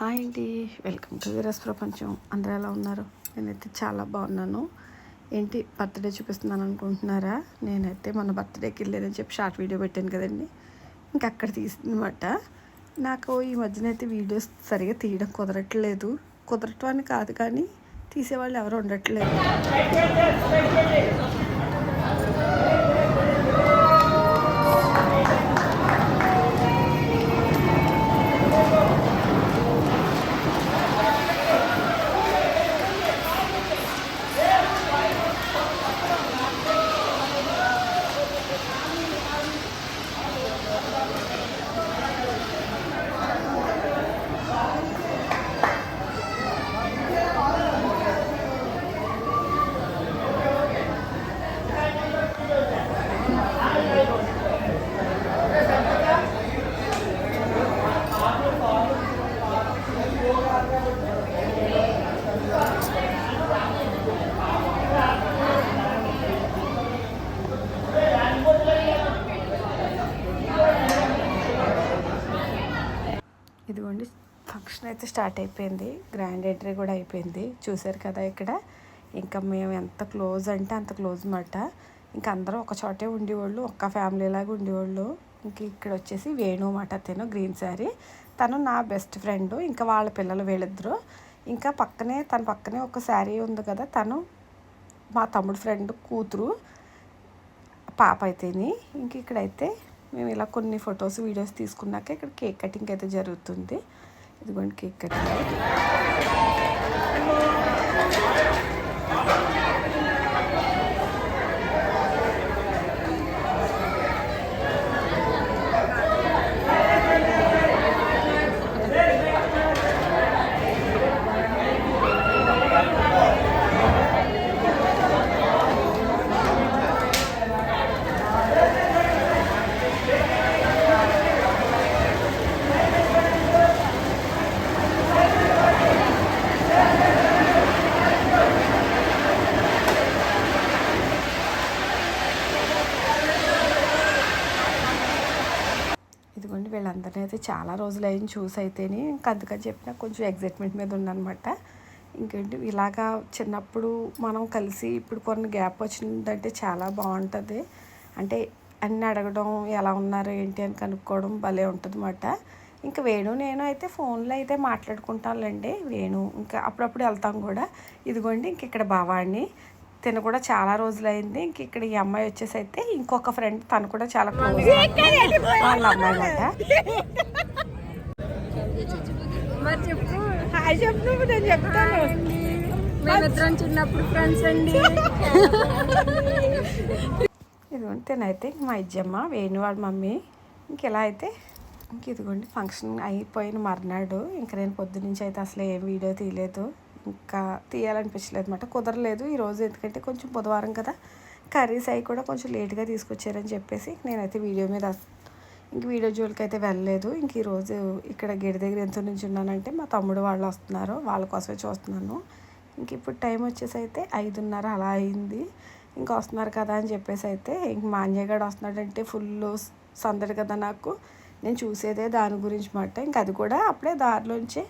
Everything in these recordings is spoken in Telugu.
హాయ్ అండి. వెల్కమ్ టు వీరస్ ప్రపంచం. అందరూ ఎలా ఉన్నారు? నేనైతే చాలా బాగున్నాను. ఏంటి బర్త్డే చూపిస్తున్నాను అనుకుంటున్నారా? నేనైతే మన బర్త్డేకి వెళ్ళేదని చెప్పి షార్ట్ వీడియో పెట్టాను కదండి. ఇంక అక్కడ తీసిందనమాట నాకు ఈ మధ్యన అయితే వీడియోస్ సరిగా తీయడం కుదరట్లేదు. కుదరటం అని కాదు కానీ తీసేవాళ్ళు ఎవరు ఉండట్లేదు ఇదిగోండి ఫంక్షన్ అయితే స్టార్ట్ అయిపోయింది. గ్రాండ్ ఎంట్రీ కూడా అయిపోయింది. చూసారు కదా ఇక్కడ. ఇంకా మేము ఎంత క్లోజ్ అంటే అంత క్లోజ్ మాట ఇంకా అందరూ ఒక చోటే ఉండేవాళ్ళు ఒక్క ఫ్యామిలీ లాగా ఉండేవాళ్ళు. ఇంక ఇక్కడ వచ్చేసి వేణు మాట తను గ్రీన్ శారీ. తను నా బెస్ట్ ఫ్రెండ్ ఇంకా వాళ్ళ పిల్లలు వీళ్ళిద్దరు. ఇంకా పక్కనే తన పక్కనే ఒక శారీ ఉంది కదా తను మా తమ్ముడు ఫ్రెండ్ కూతురు పాప అయితేని. ఇంక ఇక్కడైతే మేము ఇలా కొన్ని ఫొటోస్ వీడియోస్ తీసుకున్నాక ఇక్కడ కేక్ కటింగ్ అయితే జరుగుతుంది. ఇదిగోండి కేక్ కట్ ఇదిగోండి అయితే చాలా రోజులు అయింది చూసి అయితేనే ఇంకా అందుకని చెప్పిన కొంచెం ఎగ్జైట్మెంట్ మీద ఉందనమాట ఇంకేంటి ఇలాగా చిన్నప్పుడు మనం కలిసి ఇప్పుడు కొన్ని గ్యాప్ వచ్చిందంటే చాలా బాగుంటుంది. అంటే అన్నీ అడగడం ఎలా ఉన్నారు ఏంటి అని కనుక్కోవడం భలే ఉంటుంది అన్నమాట ఇంకా వేణు నేను అయితే ఫోన్లో అయితే మాట్లాడుకుంటానులేండి. వేణు ఇంకా అప్పుడప్పుడు వెళ్తాం కూడా. ఇదిగోండి ఇంక ఇక్కడ బావాడిని తిను కూడా చాలా రోజులైంది. ఇంక ఇక్కడ ఈ అమ్మాయి వచ్చేసి అయితే ఇంకొక ఫ్రెండ్ తను కూడా చాలా క్లోజ్ వాళ్ళ అమ్మాయి అన్నమాట మరి చెప్పు. హాయ్ చెప్పు నువ్వు నేను చెప్తాను. మేమిద్దరం చిన్నప్పుడు ఫ్రెండ్స్ అండి. ఇదిగోండి తినైతే ఇంక మా ఇజ్జమ్మ వేణు వాళ్ళ మమ్మీ. ఇంక ఇలా అయితే ఇంక ఇదిగోండి ఫంక్షన్ అయిపోయిన మర్నాడు. ఇంక నేను పొద్దునుంచి అయితే అసలు ఏం వీడియో తీయలేదు. ఇంకా తీయాలనిపించలేదు అనమాట కుదరలేదు ఈరోజు ఎందుకంటే కొంచెం బుధవారం కదా. కర్రీస్ అవి కూడా కొంచెం లేట్గా తీసుకొచ్చారని చెప్పేసి నేనైతే వీడియో మీద ఇంక వీడియో జోలికి అయితే వెళ్ళలేదు. ఇంక ఈరోజు ఇక్కడ గేట్ దగ్గర ఎంత నుంచి ఉన్నానంటే మా తమ్ముడు వాళ్ళు వస్తున్నారు. వాళ్ళ కోసమే చూస్తున్నాను. ఇంక ఇప్పుడు టైం వచ్చేసి అయితే ఐదున్నర అలా అయింది. ఇంకా వస్తున్నారు కదా అని చెప్పేసి అయితే ఇంక మా వస్తున్నాడంటే ఫుల్ సందడి కదా నాకు. నేను చూసేదే దాని గురించి మాట. ఇంక అది కూడా అప్పుడే దారిలోంచి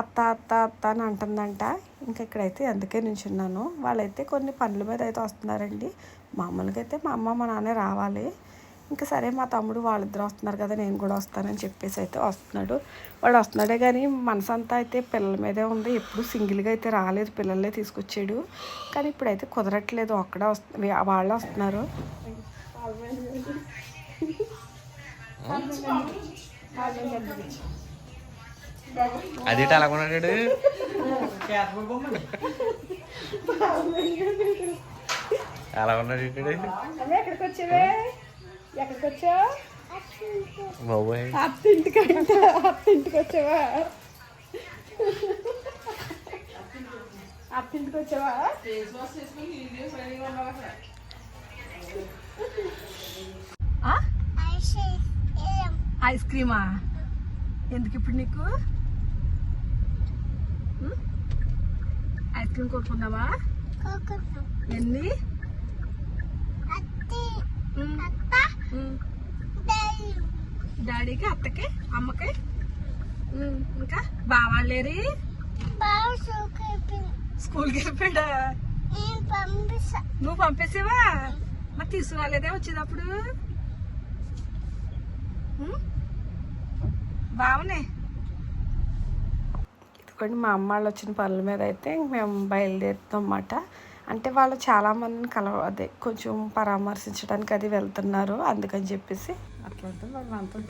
అత్త అత్త అత్త అని అంటుందంట. ఇంకా ఇక్కడైతే అందుకే నించున్నాను. వాళ్ళైతే కొన్ని పనుల మీద అయితే వస్తున్నారండి. మామూలుగా అయితే మా అమ్మ మా నాన్న రావాలి. ఇంకా సరే మా తమ్ముడు వాళ్ళిద్దరు వస్తున్నారు కదా నేను కూడా వస్తానని చెప్పేసి అయితే వస్తున్నాడు. వాడు వస్తున్నాడే కానీ మనసంతా అయితే పిల్లల మీదే ఉంది. ఎప్పుడు సింగిల్గా అయితే రాలేదు. పిల్లలే తీసుకొచ్చాడు. కానీ ఇప్పుడైతే కుదరట్లేదు. ఒక్కడే వస్తు వాళ్ళు వస్తున్నారు. అది అలా కొన్నాడు అలా ఉన్నాడు ఎక్కడికి వచ్చావే? ఎక్కడికి వచ్చావు? బాబోయ్. అత్త ఇంటికి అంటే. అత్త ఇంటికి వచ్చావా? అత్త ఇంటికి వచ్చావా? ఆ? ఐస్ క్రీమా ఎందుకు ఇప్పుడు నీకు? ఐస్ క్రీమ్ ఎన్ని. డాడీకి అత్తకి అమ్మకి? ఇంకా? బావాళ్ళేరి? స్కూల్కి వెళ్ళిపోయాడా. నువ్వు పంపేసావా? మరి తీసుకురాలేదే వచ్చేటప్పుడు? బావనే? ఇదిగోండి మా అమ్మ వాళ్ళు వచ్చిన పనుల మీద అయితే మేము బయలుదేరుతాం అన్నమాట అంటే వాళ్ళు చాలా మందిని కలవ అదే కొంచెం పరామర్శించడానికి అది వెళ్తున్నారు. అందుకని చెప్పేసి అట్లా ఉంటుంది?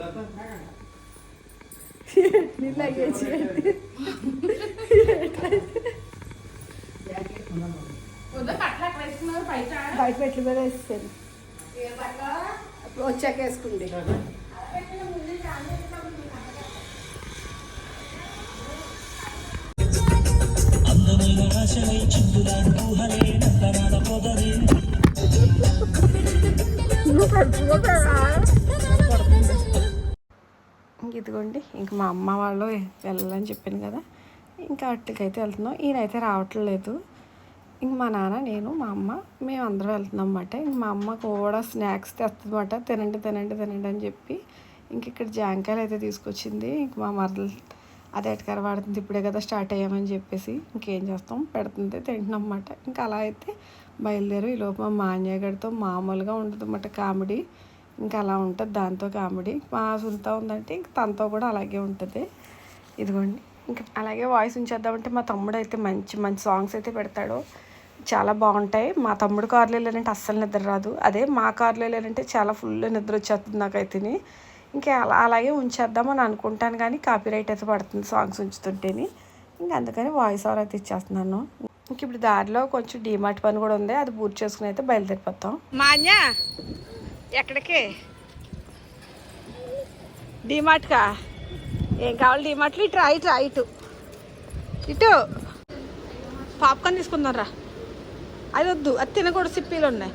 బయట మీద వేసేసాను వచ్చాక ఇదిగోండి ఇంక మా అమ్మ వాళ్ళు వెళ్ళాలని చెప్పాను కదా. ఇంకా అట్టుకైతే వెళ్తున్నాం. ఈయనైతే రావట్లేదు. ఇంక మా నాన్న నేను మా అమ్మ మేము అందరం వెళ్తున్నాం అన్నమాట. ఇంక మా అమ్మ కూడా స్నాక్స్ తెస్తుందన్నమాట. తినండి తినండి తినండి అని చెప్పి ఇంక ఇక్కడ జాంకాయలు అయితే తీసుకొచ్చింది. ఇంక మా మరదలు అది అటుకర వాడుతుంది ఇప్పుడే కదా స్టార్ట్ అయ్యామని చెప్పేసి ఇంకేం చేస్తాం? పెడుతుంది తింటున్నాం అన్నమాట ఇంకా అలా అయితే బయలుదేరు. ఈ లోపు మా మాన్యగడితో మామూలుగా ఉంటుంది అన్నమాట కామెడీ. ఇంకా అలా ఉంటుంది దాంతో కామెడీ. మా సుంత ఉందంటే ఇంక తనతో కూడా అలాగే ఉంటుంది. ఇదిగోండి. ఇంకా అలాగే వాయిస్ ఉంచేద్దామంటే మా తమ్ముడు అయితే మంచి మంచి సాంగ్స్ అయితే పెడతాడు. చాలా బాగుంటాయి. మా తమ్ముడు కారులో వెళ్ళాలంటే అస్సలు నిద్ర రాదు. అదే మా కార్లో వెళ్ళాలంటే చాలా ఫుల్ నిద్ర వచ్చేస్తుంది నాకైతేని. ఇంకా అలా అలాగే ఉంచేద్దామని అనుకుంటాను కానీ కాపీరైట్ అయితే పడుతుంది సాంగ్స్ ఉంచుతుంటేని. ఇంకా అందుకని వాయిస్ ఓవర్ అయితే ఇచ్చేస్తున్నాను. ఇంక ఇప్పుడు దారిలో కొంచెం డీమార్ట్ పని కూడా ఉంది. అది పూర్తి చేసుకుని అయితే బయలుదేరిపోతాం. మాన్యా ఎక్కడికి? డిమార్ట్కా ఏం కావాలి డిమార్ట్లో ఇటు రైట్ ఇటు ఇటు. పాప్కార్న్ తీసుకుందాం రా. అది వద్దు అది తినకూడదు సిప్పీలు ఉన్నాయి.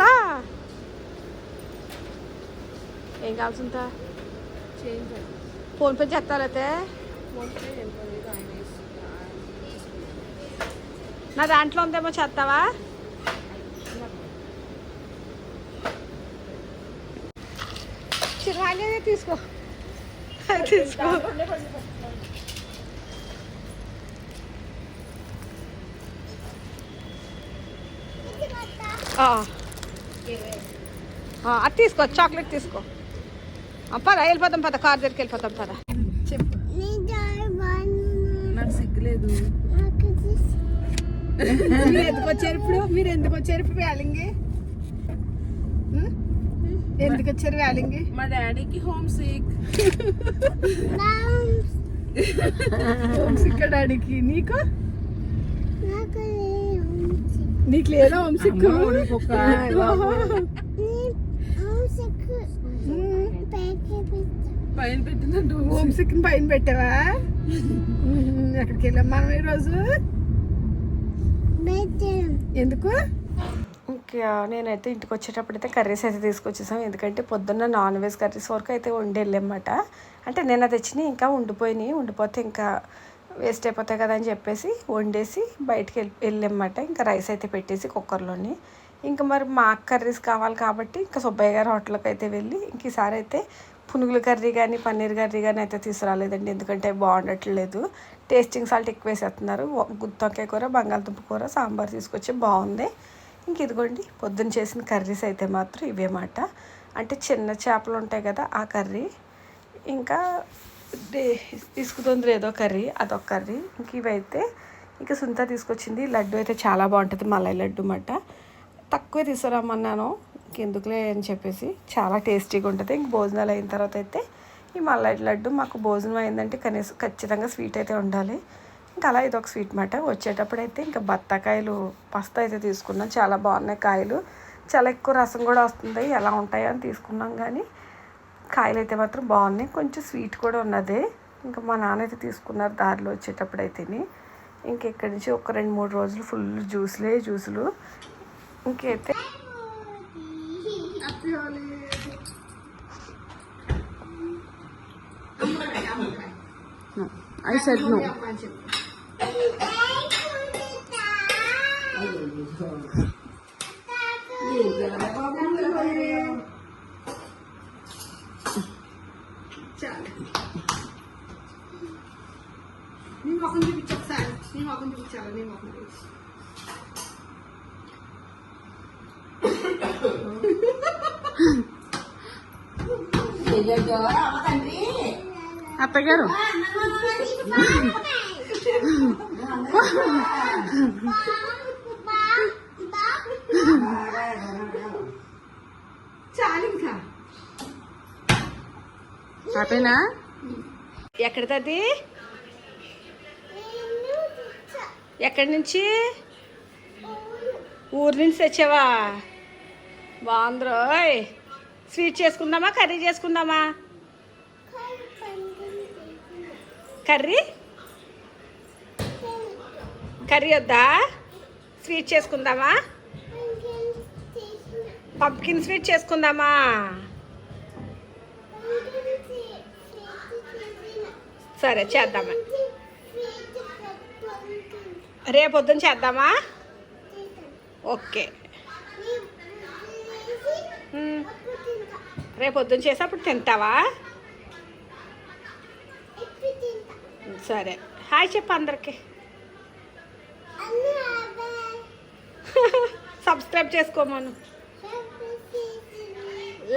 రా. ఏం కావాల్సింత ఫోన్పే చేస్తారైతే నా దాంట్లో ఉందేమో చేస్తావా? చిరాగే తీసుకో. తీసుకో. అది తీసుకో చాక్లెట్ తీసుకో. పద వెళ్ళిపోతాం పద కార్ దగ్గరికి వెళ్ళిపోతాం పద. చెప్పు. నాకు సిగ్గులేదు. ఎందుకు వచ్చారు ఇప్పుడు? మీరు ఎందుకు వచ్చారు ఇప్పుడు వ్యాలింగి? ఎందుకు వచ్చారు వ్యాలింగి మా డాడీకి హోమ్ సిక్ హోమ్ సిక్ డాడీకి నీకు నీకు లేదా హోమ్ సిక్ పైన పెట్టినట్టు. హోమ్ సిక్ పైన పెట్టావా? ఎక్కడికి వెళ్ళాం మనం ఈరోజు? ఎందుకు? ఇంకా నేనైతే ఇంటికి వచ్చేటప్పుడు అయితే కర్రీస్ అయితే తీసుకొచ్చేసాం. ఎందుకంటే పొద్దున్న నాన్ వెజ్ కర్రీస్ వరకు అయితే వండి వెళ్ళామన్నమాట అంటే నేను అది తెచ్చినాయి ఇంకా ఉండిపోయినాయి. ఉండిపోతే ఇంకా వేస్ట్ అయిపోతాయి కదా అని చెప్పేసి వండేసి బయటికి వెళ్ళి వెళ్ళామన్నమాట. ఇంకా రైస్ అయితే పెట్టేసి కుక్కర్లోని ఇంకా మరి మాకు కర్రీస్ కావాలి కాబట్టి ఇంకా సుబ్బయ్య గారి హోటల్కి అయితే వెళ్ళి ఇంక ఈసారి అయితే పునుగుల కర్రీ కానీ పన్నీర్ కర్రీ కానీ అయితే తీసుకురాలేదండి. ఎందుకంటే బాగుండట్లేదు. టేస్టింగ్ సాల్ట్ ఎక్కువ వేసేస్తున్నారు గుత్తొక్కాయ కూర బంగాళదుంప కూర సాంబార్ తీసుకొచ్చి బాగుంది. ఇంక ఇదిగోండి పొద్దున్న చేసిన కర్రీస్ అయితే మాత్రం ఇవే మాట. అంటే చిన్న చేపలు ఉంటాయి కదా ఆ కర్రీ. ఇంకా తీసుకుతుంది ఏదో కర్రీ అదొక కర్రీ. ఇంక ఇవైతే ఇంకా సుంత తీసుకొచ్చింది. లడ్డు అయితే చాలా బాగుంటుంది మలై లడ్డు మాట. తక్కువే తీసుకురమ్మన్నాను. ఇంకెందుకులే అని చెప్పేసి చాలా టేస్టీగా ఉంటుంది. ఇంక భోజనాలు అయిన తర్వాత అయితే ఈ మల్లటి లడ్డు మాకు భోజనం అయిందంటే కనీసం ఖచ్చితంగా స్వీట్ అయితే ఉండాలి. ఇంకా అలా ఇది ఒక స్వీట్ మాట. వచ్చేటప్పుడు అయితే ఇంకా బత్తాకాయలు పస్తా అయితే తీసుకున్నాం. చాలా బాగున్నాయి కాయలు. చాలా ఎక్కువ రసం కూడా వస్తుంది. ఎలా ఉంటాయో అని తీసుకున్నాం కానీ కాయలు అయితే మాత్రం బాగున్నాయి. కొంచెం స్వీట్ కూడా ఉన్నది. ఇంకా మా నాన్న అయితే తీసుకున్నారు దారిలో వచ్చేటప్పుడు అయితేని. ఇంకెక్కడి నుంచి ఒక రెండు మూడు రోజులు ఫుల్ జ్యూస్లే జ్యూసులు. ఇంకైతే ఐ సెడ్ నో చాలు నీ మొఖం చూపించు ఒకసారి నీ మొఖం చూపించాలి నీ మొఖం చూపించు అత్తగారు చాలు ఇంకా హ్యాపీనా ఎక్కడిది ఎక్కడి నుంచి? ఊరి నుంచి తెచ్చావా? బాగుందిరోయ్ స్వీట్ చేసుకుందామా కర్రీ చేసుకుందామా? కర్రీ? కర్రీ వద్దా? స్వీట్ చేసుకుందామా? పంప్కిన్ స్వీట్ చేసుకుందామా? సరే చేద్దామా. రేపు పొద్దున చేద్దామా? ఓకే. రేపు పొద్దున చేసి అప్పుడు తింటావా? సరే. హాయ్ చెప్పు అందరికి. సబ్స్క్రైబ్ చేసుకోమను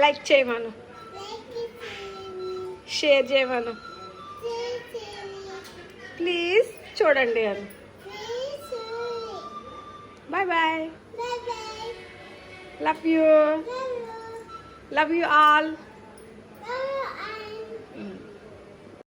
లైక్ చేయమను షేర్ చేయమను ప్లీజ్ చూడండి అని. Bye bye. Love you. Love you all